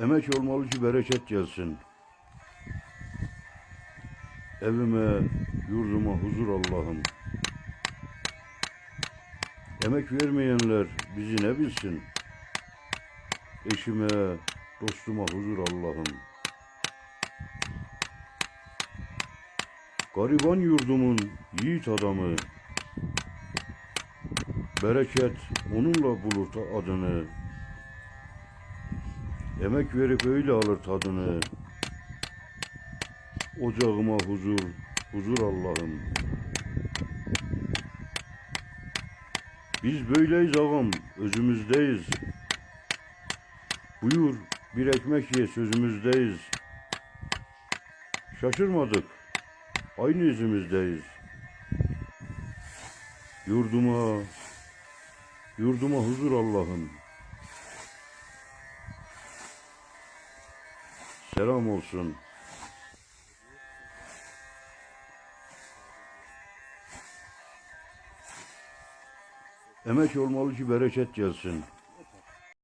Emek olmalı ki bereket gelsin. Evime, yurduma huzur Allah'ım. Emek vermeyenler bizi ne bilsin? Eşime, dostuma huzur Allah'ım. Gariban yurdumun yiğit adamı. Bereket onunla bulur ta- adını. Emek verip öyle alır tadını. Ocağıma huzur, huzur Allah'ım. Biz böyleyiz ağam, özümüzdeyiz. Buyur bir ekmek ye sözümüzdeyiz. Şaşırmadık, aynı izimizdeyiz. Yurduma, yurduma huzur Allah'ım. Selam olsun. Emek olmalı ki bereket gelsin.